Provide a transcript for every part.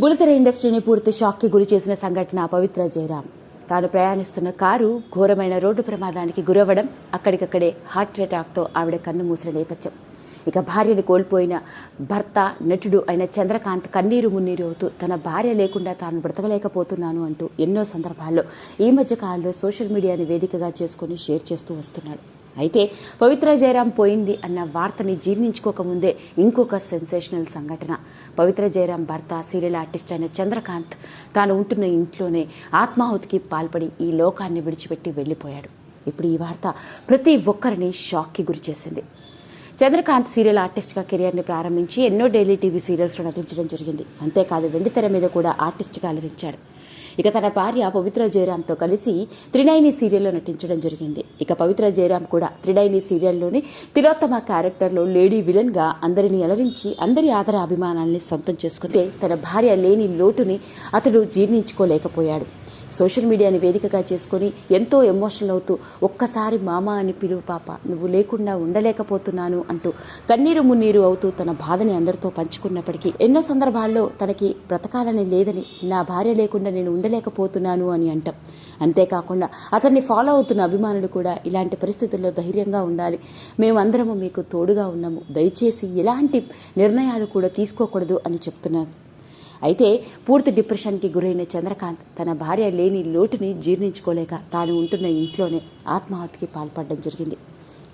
బులతెర ఇండస్ట్రీని పూర్తి షాక్కి గురి చేసిన సంఘటన పవిత్ర జయరాం. తాను ప్రయాణిస్తున్న కారు ఘోరమైన రోడ్డు ప్రమాదానికి గురవ్వడం అక్కడికక్కడే హార్ట్ అటాక్తో ఆవిడ కన్ను మూసిన నేపథ్యం. ఇక భార్యను కోల్పోయిన భర్త నటుడు అయిన చంద్రకాంత్ కన్నీరు మున్నీరు అవుతూ తన భార్య లేకుండా తాను బ్రతకలేకపోతున్నాను అంటూ ఎన్నో సందర్భాల్లో ఈ మధ్య కాలంలో సోషల్ మీడియాని వేదికగా చేసుకుని షేర్ చేస్తూ వస్తున్నాడు. అయితే పవిత్ర జయరాం పోయింది అన్న వార్తని జీర్ణించుకోకముందే ఇంకొక సెన్సేషనల్ సంఘటన. పవిత్ర జయరాం భర్త సీరియల్ ఆర్టిస్ట్ అయిన చంద్రకాంత్ తాను ఉంటున్న ఇంట్లోనే ఆత్మాహుతికి పాల్పడి ఈ లోకాన్ని విడిచిపెట్టి వెళ్ళిపోయాడు. ఇప్పుడు ఈ వార్త ప్రతి ఒక్కరిని షాక్కి గురిచేసింది చంద్రకాంత్ సీరియల్ ఆర్టిస్ట్గా కెరియర్ని ప్రారంభించి ఎన్నో డైలీ టీవీ సీరియల్స్లో నటించడం జరిగింది. అంతేకాదు వెండితెర మీద కూడా ఆర్టిస్ట్గా అలరించాడు. ఇక తన భార్య పవిత్ర జయరాంతో కలిసి త్రినైని సీరియల్లో నటించడం జరిగింది. ఇక పవిత్ర జయరామ్ కూడా త్రినైని సీరియల్లోని తిలోత్తమ క్యారెక్టర్లో లేడీ విలన్గా అందరిని అలరించి అందరి ఆదర అభిమానాల్ని సొంతం చేసుకుంటే తన భార్య లేని లోటుని అతడు జీర్ణించుకోలేకపోయాడు. సోషల్ మీడియాని వేదికగా చేసుకొని ఎంతో ఎమోషనల్ అవుతూ ఒక్కసారి మామ అని పిలువు పాప నువ్వు లేకుండా ఉండలేకపోతున్నాను అంటూ కన్నీరు మున్నీరు అవుతూ తన బాధని అందరితో పంచుకున్నప్పటికీ ఎన్నో సందర్భాల్లో తనకి బ్రతకాలని లేదని నా భార్య లేకుండా నేను ఉండలేకపోతున్నాను అని అంటాం. అంతేకాకుండా అతన్ని ఫాలో అవుతున్న అభిమానులు కూడా ఇలాంటి పరిస్థితుల్లో ధైర్యంగా ఉండాలి. మేమందరము మీకు తోడుగా ఉన్నాము. దయచేసి ఎలాంటి నిర్ణయాలు కూడా తీసుకోకూడదు అని చెప్తున్నారు. అయితే పూర్తి డిప్రెషన్కి గురైన చంద్రకాంత్ తన భార్య లేని లోటుని జీర్ణించుకోలేక తాను ఉంటున్న ఇంట్లోనే ఆత్మహత్యకి పాల్పడడం జరిగింది.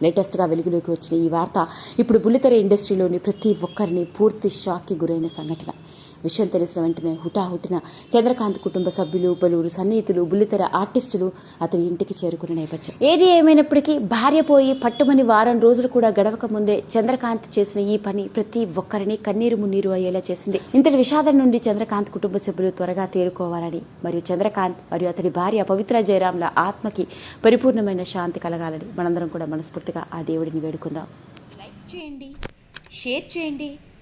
లేటెస్ట్గా వెలుగులోకి వచ్చిన ఈ వార్త ఇప్పుడు బుల్లితెర ఇండస్ట్రీలోని ప్రతి ఒక్కరిని పూర్తి షాక్కి గురైన సంఘటన. విషయం తెలిసిన వెంటనే హుటాహుటిన చంద్రకాంత్ కుటుంబ సభ్యులు పలువురు సన్నిహితులు బుల్లితెర ఆర్టిస్టులు అతని ఇంటికి చేరుకున్న నేపథ్యం. ఏది ఏమైనప్పటికీ భార్య పోయి పట్టుమని వారం రోజులు కూడా గడవక ముందే చంద్రకాంత్ చేసిన ఈ పని ప్రతి ఒక్కరిని కన్నీరు మున్నీరు అయ్యేలా చేసింది. ఇంతటి విషాదం నుండి చంద్రకాంత్ కుటుంబ సభ్యులు త్వరగా తేరుకోవాలని మరియు చంద్రకాంత్ మరియు అతని భార్య పవిత్ర జయరాంల ఆత్మకి పరిపూర్ణమైన శాంతి కలగాలని మనందరం కూడా మనస్ఫూర్తిగా ఆ దేవుడిని వేడుకుందాం. లైక్ చేయండి షేర్ చేయండి.